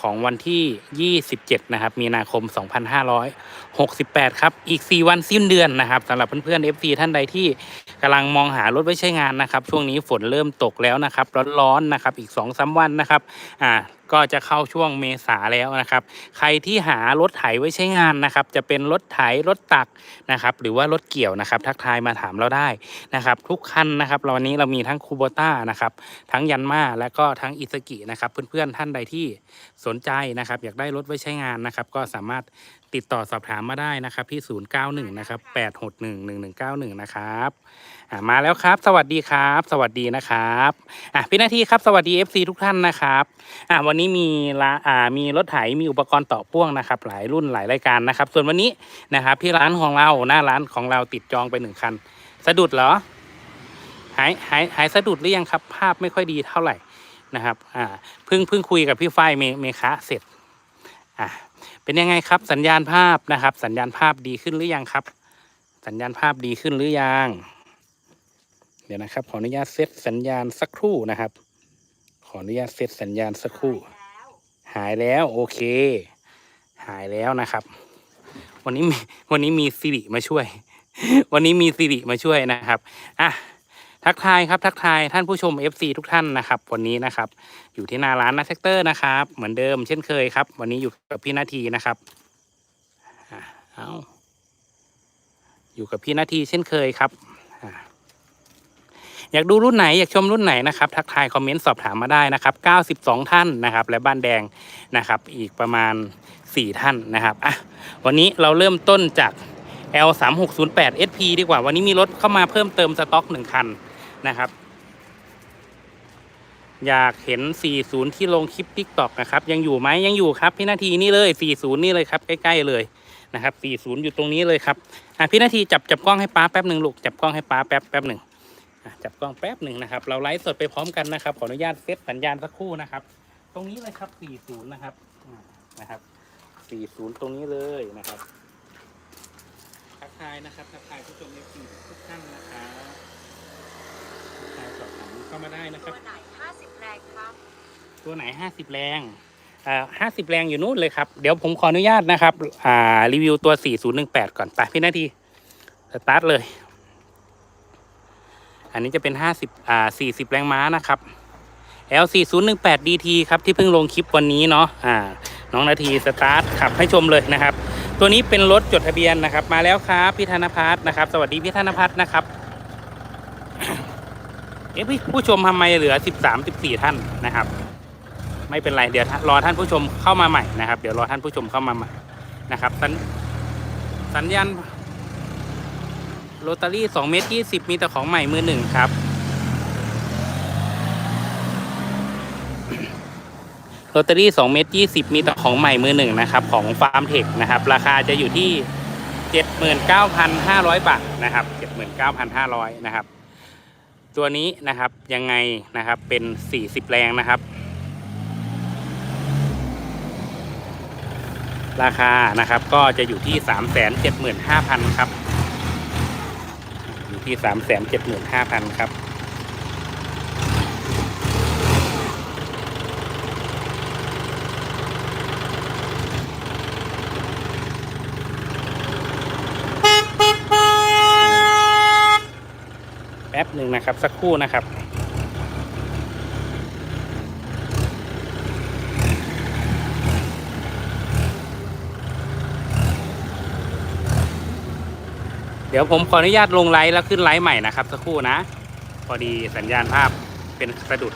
ของวันที่ 27 นะครับ มีนาคม 2568 ครับ อีก 4 วันสิ้นเดือนนะครับสำหรับเพื่อนๆ FC ท่านใดที่กำลังมองหารถไว้ใช้งานนะครับ ช่วงนี้ฝนเริ่มตกแล้วนะครับ ร้อนๆนะครับ อีก 2-3 วันนะครับ อ่า ก็จะเข้าช่วงเมษาแล้วนะครับ ใครที่หารถไถไว้ใช้งานนะครับ จะเป็นรถไถรถตักนะครับ หรือว่ารถเกี่ยวนะครับ ทักทายมาถามเราได้นะครับ ทุกคันนะครับเราวันนี้เรามีทั้งคูโบต้านะครับทั้งยันมาและก็ทั้งอิสกินะครับเพื่อนๆท่านใดที่สนใจนะครับ อยากได้รถไว้ใช้งานนะครับ ก็สามารถติดต่อสอบถามมาได้นะครับที่ 091 นะครับ861 1191 นะครับมาแล้วครับ สวัสดีครับ สวัสดีนะครับอะพี่นาทีครับสวัสดี FC ทุกท่านนะครับอะวันนี้มีละอ่ามีรถไถมีอุปกรณ์ต่อพ่วงนะครับ หลายรุ่นหลายรายการนะครับ ส่วนวันนี้นะครับที่ร้านของเราหน้าร้านของเราติดจองไปหนึ่งคัน สะดุดเหรอหายหายหายสะดุดหรือยังครับ ภาพไม่ค่อยดีเท่าไหร่นะครับอ่าเพิ่งเพิ่งคุยกับพี่ฝ้ายเมเมคะเสร็จอ่าเป็นยังไงครับ สัญญาณภาพนะครับ สัญญาณภาพดีขึ้นหรือยังครับ สัญญาณภาพดีขึ้นหรือยังเดี๋ยวนะครับ ขออนุญาตเซตสัญญาณสักครู่นะครับ ขออนุญาตเซตสัญญาณสักครู่ หายแล้วโอเค หายแล้วนะครับ วันนี้วันนี้มีสิริมาช่วย วันนี้มีสิริมาช่วยนะครับอะทักทายครับทักทายท่านผู้ชม FC ทุกท่านนะครับ วันนี้นะครับ อยู่ที่หน้าร้านนะเซกเตอร์นะครับ เหมือนเดิมเช่นเคยครับ วันนี้อยู่กับพี่นาทีนะครับอะเอาอยู่กับพี่นาทีเช่นเคยครับ อยากดูรุ่นไหนอยากชมรุ่นไหนนะครับทักทายคอมเมนต์สอบถามมาได้นะครับ 92 ท่านนะครับ และบ้านแดงนะครับ อีกประมาณ 4 ท่านนะครับอะวันนี้เราเริ่มต้นจาก L 3 6 0 8 SP ดีกว่า วันนี้มีรถเข้ามาเพิ่มเติมสต็อกหนึ่งคันนะครับ อยากเห็น 40 ที่ลงคลิป TikTok นะครับ ยังอยู่ไหมยังอยู่ครับพี่นาทีนี่เลย 40 นี่เลยครับ ใกล้ ๆ เลยนะครับ 40 อยู่ตรงนี้เลยครับ อะพี่นาทีจับจับกล้องให้ป้าแป๊บหนึ่งลูก จับกล้องให้ป้าแป๊บแป๊บหนึ่ง จับกล้องแป๊บหนึ่งนะครับ เราไลฟ์สดไปพร้อมกันนะครับ ขออนุญาตเซตสัญญาณสักครู่นะครับ ตรงนี้เลยครับ 40 นะครับอ่านะครับ 40 ตรงนี้เลยนะครับทักทายนะครับทักทายผู้ชมในฟีทุกท่านนะครับทักทายสอบถามเข้ามาได้นะครับ ตัวไหน 50 แรงครับ ตัวไหนห้าสิบแรงอ่าห้าสิบแรงอยู่นู่นเลยครับ เดี๋ยวผมขออนุญาตนะครับ อ่า รีวิวตัวสี่ศูนย์หนึ่งแปดก่อน ไปพี่นาที สตาร์ทเลย อันนี้จะเป็นห้าสิบอ่าสี่สิบแรงม้านะครับ L 4 0 1 8 DT ครับที่เพิ่งลงคลิปวันนี้เนาะอ่าน้องนาทีสตาร์ทขับให้ชมเลยนะครับ ตัวนี้เป็นรถจดทะเบียนนะครับ มาแล้วครับพี่ธนพัฒน์นะครับ สวัสดีพี่ธนพัฒน์นะครับเอ๊ะพี่ผู้ชมทำไมเหลือสิบสามสิบสี่ท่านนะครับ ไม่เป็นไรเดี๋ยวรอท่านผู้ชมเข้ามาใหม่นะครับ เดี๋ยวรอท่านผู้ชมเข้ามาใหม่นะครับสัญสัญญาณ โรตารี่สองเมตรยี่สิบมีแต่ของใหม่มือหนึ่งครับ โรตารี่สองเมตรยี่สิบมีแต่ของใหม่มือหนึ่งนะครับ ของฟาร์มเทคนะครับ ราคาจะอยู่ที่เจ็ดหมื่นเก้าพันห้าร้อยบาทนะครับเจ็ดหมื่นเก้าพันห้าร้อยนะครับ ตัวนี้นะครับยังไงนะครับเป็น 40 แรงนะครับราคานะครับก็จะอยู่ที่ 375,000 ครับ อยู่ที่375,000ครับแป๊บหนึ่งนะครับ สักครู่นะครับ เดี๋ยวผมขออนุญาตลงไลฟ์แล้วขึ้นไลฟ์ใหม่นะครับสักครู่นะ พอดีสัญญาณภาพเป็นสะดุด